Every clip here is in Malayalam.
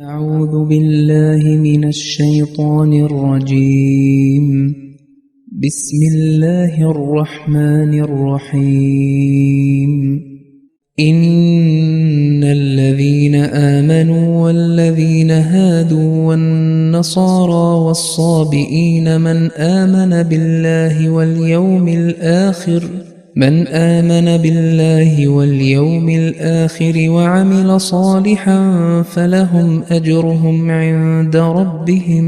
أعوذ بالله من الشيطان الرجيم. بسم الله الرحمن الرحيم. إن الذين آمنوا والذين هادوا والنصارى والصابئين من آمن بالله واليوم الآخر من آمن بالله واليوم الآخر وعمل صالحا فلهم أجرهم عند ربهم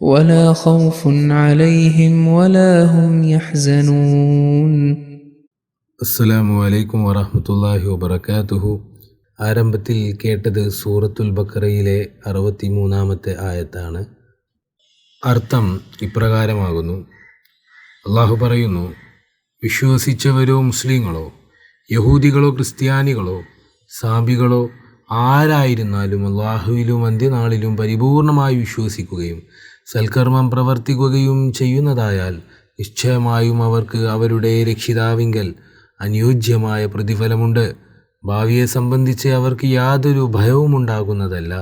ولا خوف عليهم ولا هم يحزنون അസ്സലാമു അലൈക്കും വറഹ്മത്തുള്ളാഹി വബറകാതുഹു ആരംഭത്തിൽ കേട്ടത് സൂറത്തുൽ ബക്കറയിലെ അറുപത്തി മൂന്നാമത്തെ ആയത്താണ് അർത്ഥം ഇപ്രകാരമാകുന്നു അള്ളാഹു പറയുന്നു വിശ്വസിച്ചവരോ മുസ്ലിങ്ങളോ യഹൂദികളോ ക്രിസ്ത്യാനികളോ സാബികളോ ആരായിരുന്നാലും അള്ളാഹുവിലും അന്ത്യനാളിലും പരിപൂർണമായി വിശ്വസിക്കുകയും സൽക്കർമ്മം പ്രവർത്തിക്കുകയും ചെയ്യുന്നതായാൽ നിശ്ചയമായും അവർക്ക് അവരുടെ രക്ഷിതാവിങ്കൽ അനുയോജ്യമായ പ്രതിഫലമുണ്ട്. ഭാവിയെ സംബന്ധിച്ച് അവർക്ക് യാതൊരു ഭയവും ഉണ്ടാകുന്നതല്ല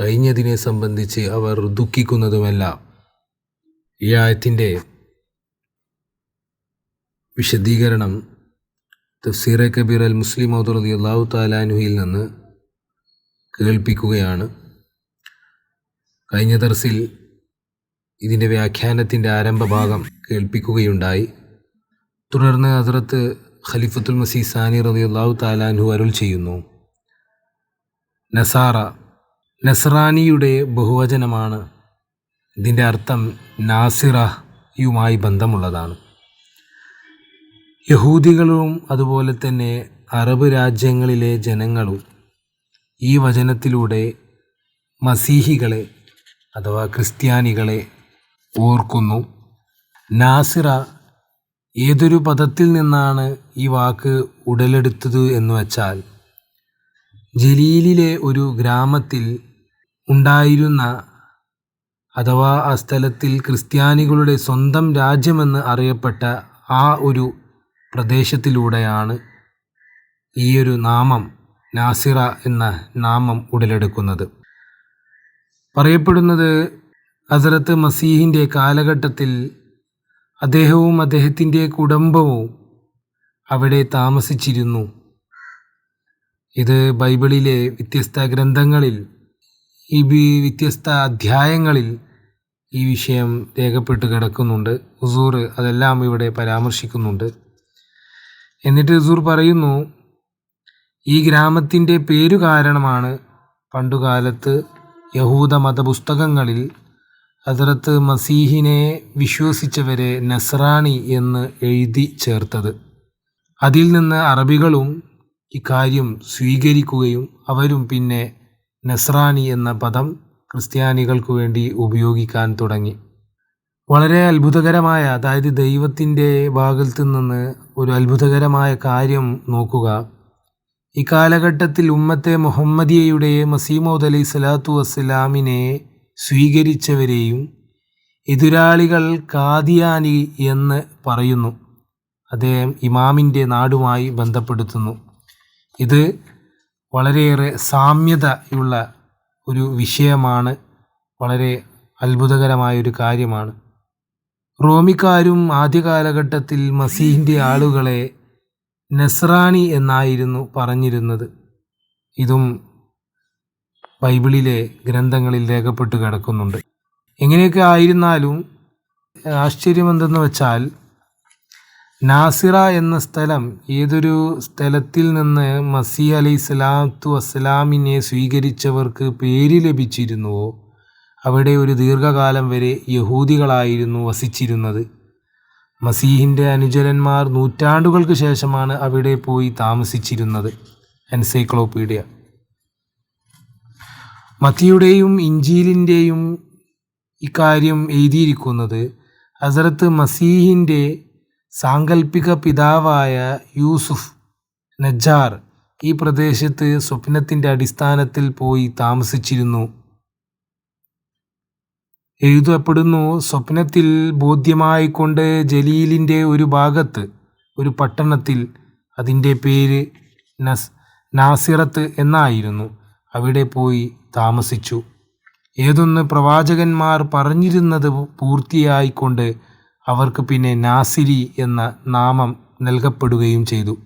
കഴിഞ്ഞതിനെ സംബന്ധിച്ച് അവർ ദുഃഖിക്കുന്നതുമല്ല. ഈ ആയത്തിന്റെ വിശദീകരണം തഫ്സീറെ കബീർ അൽ മുസ്ലിം ഔദുറദി അള്ളാഹു താലാനുഹിയിൽ നിന്ന് കേൾപ്പിക്കുകയാണ്. കഴിഞ്ഞ ദർസിൽ ഇതിന്റെ വ്യാഖ്യാനത്തിന്റെ ആരംഭഭാഗം കേൾപ്പിക്കുകയുണ്ടായി. തുടർന്ന് അതിർത്ത് ഖലീഫത്തുൽ മസീ സാനി റതി അള്ളാഹു താലാൻഹു അരുൾ ചെയ്യുന്നു. നസാറ നസ്രാനിയുടെ ബഹുവചനമാണ്. ഇതിന്റെ അർത്ഥം നാസിറയുമായി ബന്ധമുള്ളതാണ്. യഹൂദികളും അതുപോലെ തന്നെ അറബ് രാജ്യങ്ങളിലെ ജനങ്ങളും ഈ വചനത്തിലൂടെ മസീഹികളെ അഥവാ ക്രിസ്ത്യാനികളെ ഓർക്കുന്നു. നാസിറ ഏതൊരു പദത്തിൽ നിന്നാണ് ഈ വാക്ക് ഉടലെടുത്തത് എന്ന് വച്ചാൽ ജലീലിലെ ഒരു ഗ്രാമത്തിൽ ഉണ്ടായിരുന്ന അഥവാ ആ സ്ഥലത്തിൽ ക്രിസ്ത്യാനികളുടെ സ്വന്തം രാജ്യമെന്ന് അറിയപ്പെട്ട ആ ഒരു പ്രദേശത്തിലൂടെയാണ് ഈയൊരു നാമം നാസിറ എന്ന നാമം ഉടലെടുക്കുന്നത്. പറയപ്പെടുന്നത് ഹസരത്ത് മസീഹിന്റെ കാലഘട്ടത്തിൽ അദ്ദേഹവും അദ്ദേഹത്തിന്റെ കുടുംബവും അവിടെ താമസിച്ചിരുന്നു. ഇത് ബൈബിളിലെ വ്യത്യസ്ത ഗ്രന്ഥങ്ങളിൽ ഈ വ്യത്യസ്ത അധ്യായങ്ങളിൽ ഈ വിഷയം രേഖപ്പെട്ട് കിടക്കുന്നുണ്ട്. ഹുസൂർ അതെല്ലാം ഇവിടെ പരാമർശിക്കുന്നുണ്ട്. എന്നിട്ട് ഹസൂർ പറയുന്നു ഈ ഗ്രാമത്തിന്റെ പേരു കാരണമാണ് പണ്ടുകാലത്ത് യഹൂദ മതപുസ്തകങ്ങളിൽ ഹസരത്ത് മസീഹിനെ വിശ്വസിച്ചവരെ നസ്രാണി എന്ന് എഴുതി ചേർത്തത്. അതിൽ നിന്ന് അറബികളും ഇക്കാര്യം സ്വീകരിക്കുകയും അവരും പിന്നെ നസ്രാണി എന്ന പദം ക്രിസ്ത്യാനികൾക്ക് വേണ്ടി ഉപയോഗിക്കാൻ തുടങ്ങി. വളരെ അത്ഭുതകരമായ അതായത് ദൈവത്തിന്റെ ഭാഗത്തു നിന്ന് ഒരു അത്ഭുതകരമായ കാര്യം നോക്കുക. ഈ കാലഘട്ടത്തിൽ ഉമ്മത്തെ മുഹമ്മദിയയുടെ മസീമോദ് അലൈഹി സ്വലാത്തു വസ്സലാമിനെ സ്വീകരിച്ചവരെയും എതിരാളികൾ കാദിയാനി എന്ന് പറയുന്നു. അദ്ദേഹം ഇമാമിന്റെ നാടുമായി ബന്ധപ്പെടുത്തുന്നു. ഇത് വളരെയേറെ സാമ്യതയുള്ള ഒരു വിഷയമാണ്. വളരെ അത്ഭുതകരമായ ഒരു കാര്യമാണ്. റോമിക്കാരും ആദ്യ കാലഘട്ടത്തിൽ മസീഹിന്റെ ആളുകളെ നസ്രാണി എന്നായിരുന്നു പറഞ്ഞിരുന്നത്. ഇതും ബൈബിളിലെ ഗ്രന്ഥങ്ങളിൽ രേഖപ്പെട്ട് കിടക്കുന്നുണ്ട്. എങ്ങനെയൊക്കെ ആയിരുന്നാലും ആശ്ചര്യമെന്തെന്ന് വെച്ചാൽ നാസിറ എന്ന സ്ഥലം ഏതൊരു സ്ഥലത്തിൽ നിന്ന് മസീ അലൈഹി സ്വലാത്തു വസ്സലാമിനെ സ്വീകരിച്ചവർക്ക് പേര് ലഭിച്ചിരുന്നുവോ? അവിടെ ഒരു ദീർഘകാലം വരെ യഹൂദികളായിരുന്നു വസിച്ചിരുന്നത്. മസീഹിന്റെ അനുചരന്മാർ നൂറ്റാണ്ടുകൾക്ക് ശേഷമാണ് അവിടെ പോയി താമസിച്ചിരുന്നത്. എൻസൈക്ലോപീഡിയ. മത്തിയുടെയും ഇഞ്ചീലിന്റെയും ഇക്കാര്യം എഴുതിയിരിക്കുന്നത് ഹസരത്ത് മസീഹിന്റെ സാങ്കല്പിക പിതാവായ യൂസുഫ് നജാർ ഈ പ്രദേശത്ത് സ്വപ്നത്തിന്റെ അടിസ്ഥാനത്തിൽ പോയി താമസിച്ചിരുന്നു. എഴുതപ്പെടുന്നു. സ്വപ്നത്തിൽ ബോധ്യമായിക്കൊണ്ട് ജലീലിന്റെ ഒരു ഭാഗത്ത് ഒരു പട്ടണത്തിൽ അതിന്റെ പേര് നസ് നാസിറത്ത് എന്നായിരുന്നു. അവിടെ പോയി താമസിച്ചു. ഏതൊന്ന് പ്രവാചകന്മാർ പറഞ്ഞിരുന്നത് പൂർത്തിയായിക്കൊണ്ട് അവർക്ക് പിന്നെ നാസിരി എന്ന നാമം നൽകപ്പെടുകയും ചെയ്തു.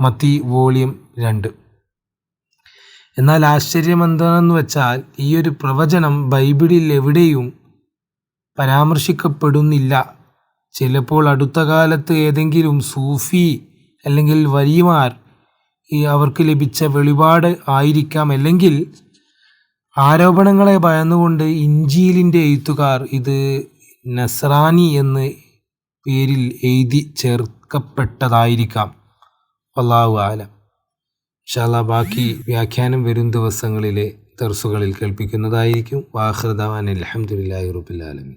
മത്തി വോളിയം രണ്ട്. എന്നാൽ ആശ്ചര്യം എന്താണെന്ന് വെച്ചാൽ ഈ ഒരു പ്രവചനം ബൈബിളിൽ എവിടെയും പരാമർശിക്കപ്പെടുന്നില്ല. ചിലപ്പോൾ അടുത്ത കാലത്ത് ഏതെങ്കിലും സൂഫി അല്ലെങ്കിൽ വരിമാർ ഈ അവർക്ക് ലഭിച്ച വെളിപാട് ആയിരിക്കാം. അല്ലെങ്കിൽ ആരോപണങ്ങളെ ഭയന്നുകൊണ്ട് ഇഞ്ചിയിലിന്റെ എഴുത്തുകാർ ഇത് നസ്രാനി എന്ന് പേരിൽ എഴുതി ചേർക്കപ്പെട്ടതായിരിക്കാം. അള്ളാഹു ആലം. ഇൻഷാല്ലാ ബാക്കി വ്യാഖ്യാനം വരും ദിവസങ്ങളിലെ തെർസുകളിൽ കേൾപ്പിക്കുന്നതായിരിക്കും. വാഹൃദാൻ അലഹമുല്ലാ റബുലാലമി